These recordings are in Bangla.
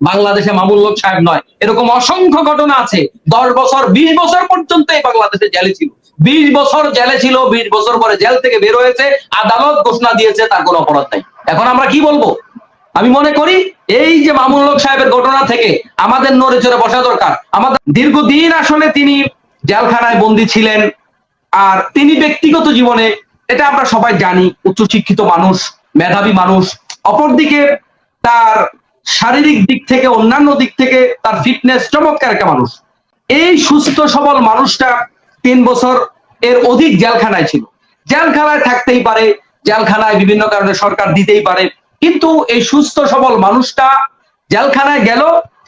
বাংলাদেশে মামুল লোক সাহেব নয়। এরকম অসংখ্য ঘটনা আছে। দশ বছর, বিশ বছর পর্যন্ত এই বাংলাদেশে জেলে ছিল। বিশ বছর জেলে ছিল, বিশ বছর পরে জেল থেকে বের হয়েছে, আদালত ঘোষণা দিয়েছে, তার কোনো অপরাধ নাই। এখন আমরা কি বলব? আমি মনে করি, এই যে মামুল লোক সাহেবের ঘটনা থেকে আমাদের নড়ে চড়ে বসা দরকার। আমাদের দীর্ঘদিন আসলে তিনি জেলখানায় বন্দী ছিলেন, আর তিনি ব্যক্তিগত জীবনে, এটা আমরা সবাই জানি, উচ্চশিক্ষিত মানুষ, মেধাবী মানুষ, অপরদিকে তার শারীরিক দিক থেকে, অন্যান্য দিক থেকে তার ফিটনেস চমৎকার একটা মানুষ। এই সুস্থ, সবল মানুষটা তিন বছর এর অধিক জেলখানায় ছিল। জেলখানায় থাকতেই পারে, জেলখানায় বিভিন্ন কারণে সরকার দিতেই পারে। কিন্তু এই সুস্থ, সবল মানুষটা জেলখানায় গেল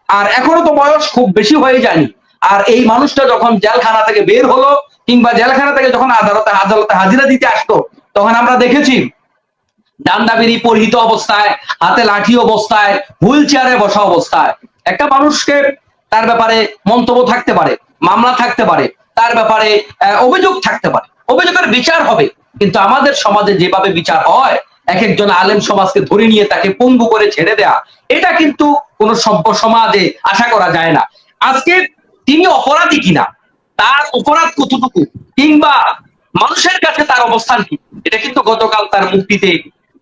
আর এখনও তো বয়স খুব বেশি হয়ে যায়নি। আর এই মানুষটা যখন জেলখানা থেকে বের হলো কিংবা জেলখানা থেকে যখন আদালতে আদালতে হাজিরা দিতে আসতো তখন আমরা দেখেছি ডান্ডাবিরি পরিহিত অবস্থায়, হাতে লাঠি অবস্থায়, হুইল চেয়ারে বসা অবস্থায়। একটা মানুষকে তার ব্যাপারে মন্তব্য থাকতে পারে, মামলা থাকতে পারে, তার ব্যাপারে অভিযোগ থাকতে পারে। অভিযোগের বিচার হবে, কিন্তু আমাদের সমাজে যেভাবে বিচার হয় এক একজন আলেম সমাজকে ধরে নিয়ে তাকে পঙ্গু করে ছেড়ে দেয়া, এটা কিন্তু কোন সভ্য সমাজে আশা করা যায় না। আজকে তিনি অপরাধী কিনা, তার অপরাধ কতটুকু, কিংবা মানুষের কাছে তার অবস্থান কি, এটা কিন্তু গতকাল তার মুক্তিতে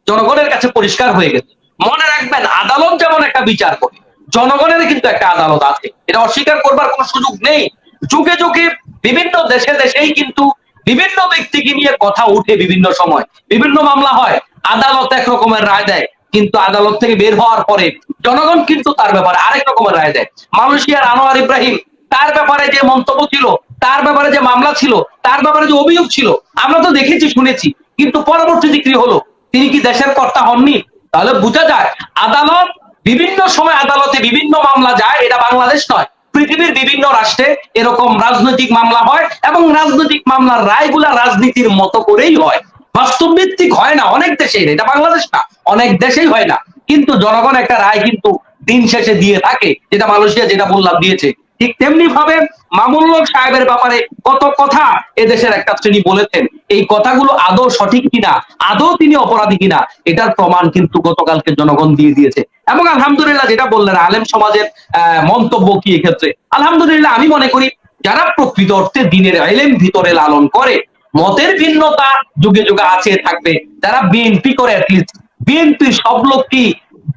জনগণের কাছে পরিষ্কার হয়ে গেছে। মনে রাখবেন, আদালত যেমন একটা বিচার করে জনগণের কিন্তু একটা আদালত আছে। এটা অস্বীকার করবার কোনো সুযোগ নেই। যুগে যুগে বিভিন্ন দেশে দেশেই কিন্তু বিভিন্ন ব্যক্তিকে নিয়ে কথা উঠে বিভিন্ন সময়। বিভিন্ন মামলা হয়, আদালত এক রকমের রায় দেয়, কিন্তু আদালত থেকে বের হওয়ার পরে জনগণ কিন্তু তার ব্যাপারে আরেক রকমের রায় দেয়। মালয়েশিয়ার আনোয়ার ইব্রাহিম, তার ব্যাপারে যে মন্তব্য ছিল, তার ব্যাপারে যে মামলা ছিল, তার ব্যাপারে যে অভিযোগ ছিল, আমরা তো দেখেছি, শুনেছি, কিন্তু পরবর্তী কি হলো তিনি কি দেশের কর্তা হননি? তাহলে বোঝা যায়, আদালত বিভিন্ন সময় আদালতে বিভিন্ন মামলা যায়, এটা বাংলাদেশ নয়। পৃথিবীর বিভিন্ন রাষ্ট্রে এরকম রাজনৈতিক মামলা হয় এবং রাজনৈতিক মামলার রায়গুলা রাজনীতির মতো করেই হয়। বাস্তব ভিত্তিক হয় না, অনেক দেশে এটা বাংলাদেশ না, অনেক দেশেই হয় না। কিন্তু জনগণ একটা রায় কিন্তু দিন শেষে দিয়ে থাকে, যেটা মালয়েশিয়া, যেটা বললাম দিয়েছে। ঠিক তেমনি ভাবে মামুল্লক সাহেবের ব্যাপারে কত কথা এদেশের একটা শ্রেণি বলেছেন। এই কথাগুলো আদৌ সঠিক কিনা, আদৌ তিনি অপরাধী কিনা, এটার প্রমাণ কিন্তু গতকালকে জনগণ দিয়ে দিয়েছে। এবং আলহামদুলিল্লাহ যেটা বললেন, আলেম সমাজের মন্তব্য কি এক্ষেত্রে? আলহামদুলিল্লাহ আমি মনে করি, যারা প্রকৃত অর্থে দিনের এলেম ভিতরে লালন করে, মতের ভিন্নতা যুগে যুগে আছে, থাকবে। যারা বিএনপি করে অ্যাটলিস্ট বিএনপির সব লোক কি?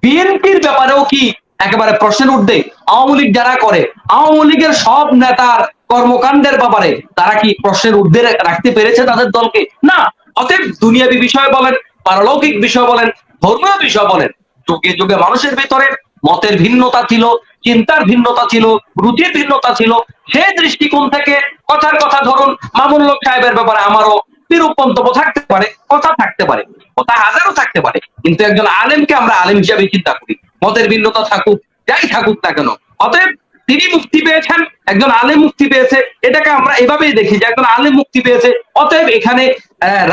বিএনপির ব্যাপারেও কি একেবারে প্রশ্নের উঠবে আওয়ামী লীগ যারা করে, আওয়ামী লীগের সব নেতার কর্মকাণ্ডের ব্যাপারে তারা কি প্রশ্নের ঊর্ধ্বে রাখতে পেরেছে তাদের দলকে? না। অতএব দুনিয়াবি বিষয় বলেন, পারলৌকিক বিষয় বলেন, ধর্মীয় বিষয় বলেন, যুগে যুগে মানুষের ভিতরে মতের ভিন্নতা ছিল, চিন্তার ভিন্নতা ছিল, রুচির ভিন্নতা ছিল। সেই দৃষ্টিকোণ থেকে কথার কথা ধরুন মামুন লোক সাহেবের ব্যাপারে আমারও বিরূপ মন্তব্য থাকতে পারে, কথা থাকতে পারে, কথা হাজারও থাকতে পারে। কিন্তু একজন আলেমকে আমরা আলেম হিসাবে চিন্তা করি। মতের ভিন্নতা থাকুক, যাই থাকুক না কেন। অতএব তিনি মুক্তি পেয়েছেন, একজন আলে মুক্তি পেয়েছে, এটাকে আমরা এভাবেই দেখি যে একজন আলে মুক্তি পেয়েছে, অতএব এখানে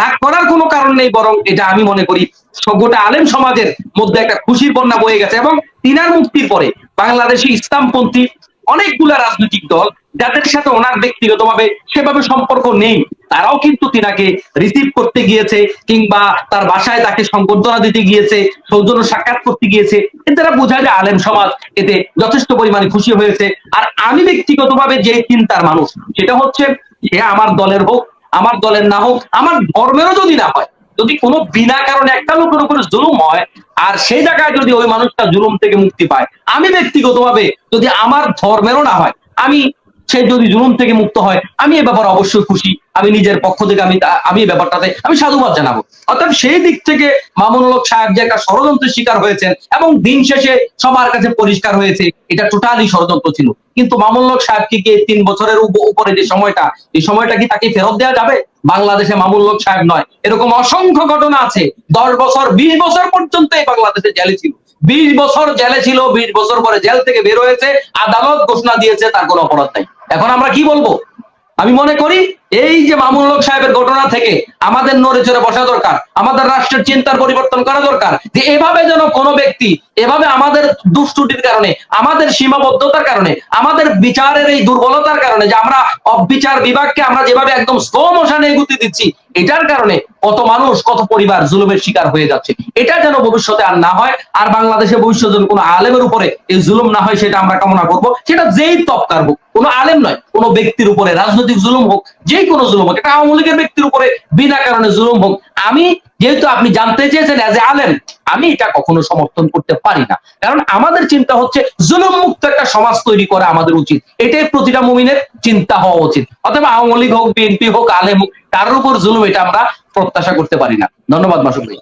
রাগ করার কোনো কারণ নেই, বরং এটা আমি মনে করি গোটা আলেম সমাজের মধ্যে একটা খুশির বন্যা বয়ে গেছে এবং তিনার মুক্তির পরে বাংলাদেশি ইসলামপন্থী অনেকগুলা রাজনৈতিক দল যাদের সাথে ওনার ব্যক্তিগতভাবে সেভাবে সম্পর্ক নেই, তারাও কিন্তু তিনাকে রিসিভ করতে গিয়েছে কিংবা তার বাসায় তাকে সংবর্ধনা দিতে গিয়েছে, সৌজন্য সাক্ষাৎ করতে গিয়েছে। এর দ্বারা বোঝা যায় আলেম সমাজ এতে যথেষ্ট পরিমাণে খুশি হয়েছে। আর আমি ব্যক্তিগতভাবে যে চিন্তার মানুষ, সেটা হচ্ছে সে আমার দলের হোক, আমার দলের না হোক, আমার ধর্মেরও যদি না হয়, যদি কোনো বিনা কারণে একটা লোকের উপরে জুলুম হয়, আর সেই জায়গায় যদি ওই মানুষটা জুলুম থেকে মুক্তি পায়, আমি ব্যক্তিগতভাবে যদি আমার ধর্মেরও না হয়, আমি সে যদি জুলুম থেকে মুক্ত হয় আমি এ ব্যাপারে অবশ্যই খুশি। আমি নিজের পক্ষ থেকে আমি আমি ব্যাপারটাতে আমি সাধুবাদ জানাব। অর্থাৎ সেই দিক থেকে মামুনুল হক সাহেব যে একটা ষড়যন্ত্রের শিকার হয়েছেন এবং দিন শেষে সবার কাছে পরিষ্কার হয়েছে, এটা টোটালি ষড়যন্ত্র ছিল। কিন্তু মামুনুল হক সাহেবকে কি তিন বছরের উপরে যে সময়টা, এই সময়টা কি তাকে ফেরত দেওয়া যাবে? বাংলাদেশে মামুনুল হক সাহেব নয়। এরকম অসংখ্য ঘটনা আছে। দশ বছর, বিশ বছর পর্যন্ত এই বাংলাদেশে জেলে ছিল। বিশ বছর জেলে ছিল, বিশ বছর পরে জেল থেকে বের হয়েছে, আদালত ঘোষণা দিয়েছে, তার কোনো অপরাধ নাই। এখন আমরা কি বলব? আমি মনে করি এই যে মামুন সাহেবের ঘটনা থেকে আমাদের নড়ে চড়ে বসা দরকার, আমাদের রাষ্ট্রের চিন্তার পরিবর্তন করা দরকার, যে এভাবে যেন কোনো ব্যক্তি এভাবে আমাদের দুষ্টুটির কারণে, আমাদের সীমাবদ্ধতার কারণে, আমাদের বিচারের এই দুর্বলতার কারণে যে আমরা অবিচার বিভাগকে আমরা যেভাবে একদম স্লো মোশনে দিচ্ছি, এটার কারণে কত মানুষ, কত পরিবার জুলুমের শিকার হয়ে যাচ্ছে। এটা যেন ভবিষ্যতে আর না হয়, আর বাংলাদেশে ভবিষ্যতে যেন কোনো আলেমের উপরে এই জুলুম না হয় সেটা আমরা কামনা করব, সেটা যেই তপ্তার হোক, কোনো আলেম নয়, কোনো ব্যক্তির উপরে রাজনৈতিক জুলুম হোক যে কোনো জুলুম হোক, এটা আওয়ামী লীগের ব্যক্তির উপরে বিনা কারণে জুলুম হোক। আমি যেহেতু আপনি জানতে চেয়েছেন এজ এ আলেম, আমি এটা কখনো সমর্থন করতে পারি না। কারণ আমাদের চিন্তা হচ্ছে জুলুম মুক্ত একটা সমাজ তৈরি করা আমাদের উচিত। এটাই প্রতিটা মুমিনের চিন্তা হওয়া উচিত। অথবা আওয়ামী লীগ হোক, বিএনপি হোক, আলেম হোক কারোর উপর জুলুম, এটা আমরা প্রত্যাশা করতে পারি না। ধন্যবাদ মাসুদ ভাই।